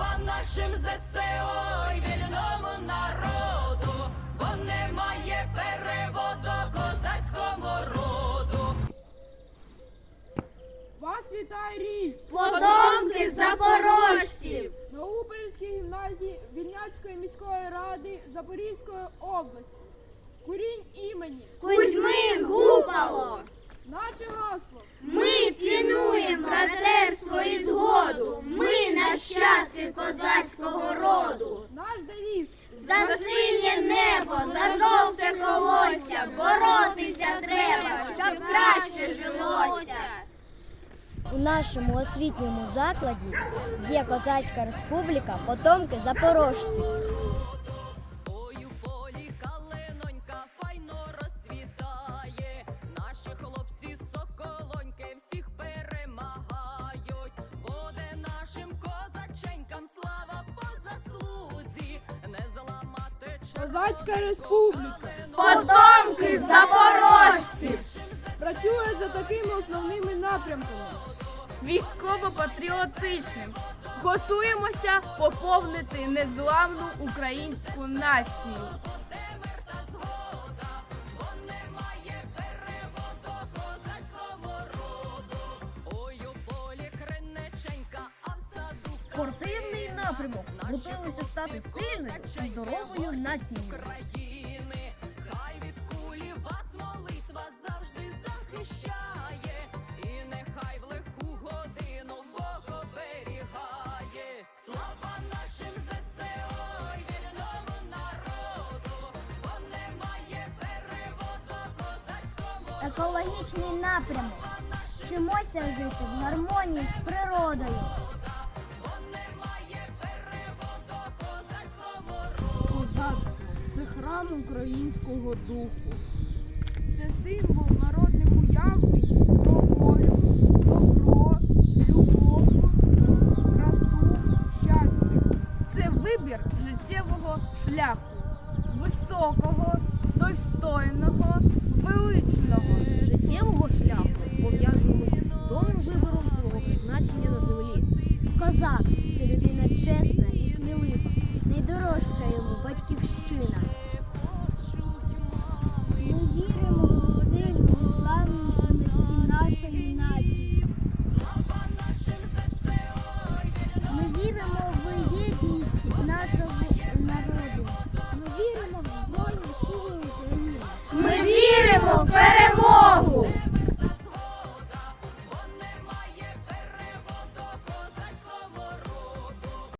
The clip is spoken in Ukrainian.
Слава нашим ЗСО й вільному народу, бо немає переводу козацькому роду. Вас вітає рік! Потомки запорожців! На Упорівській гімназії Вільняцької міської ради Запорізької області. Курінь імені. За синє небо, за жовте колосся, боротися треба, щоб краще жилося. У нашому освітньому закладі є Козацька республіка Потомки Запорожців. Козацька республіка. Потомки запорожців! Працює за такими основними напрямками. військово-патріотичним. Готуємося поповнити незламну українську націю. Ой, напрямок. Готуємося стати сильною та здоровою нацією. Хай від кулі вас молитва завжди захищає. І нехай в лиху годину Бог оберігає. Слава нашим ЗСО й вільному народу, бо немає переводу козацькому Екологічний напрямок. Вчимося жити в гармонії з природою. Храм українського духу. Це символ народних уявлень про волю, добро, любов, красу, щастя. Це вибір життєвого шляху, високого, достойного, величного. Життєвого шляху пов'язуємо зі свідомим вибором свого призначення на землі. Козак це людина чесна і смілива. Найдорожча йому батьківщина. Віримо в єдність нашого народу. Ми віримо в Збройні Сили України. Ми віримо в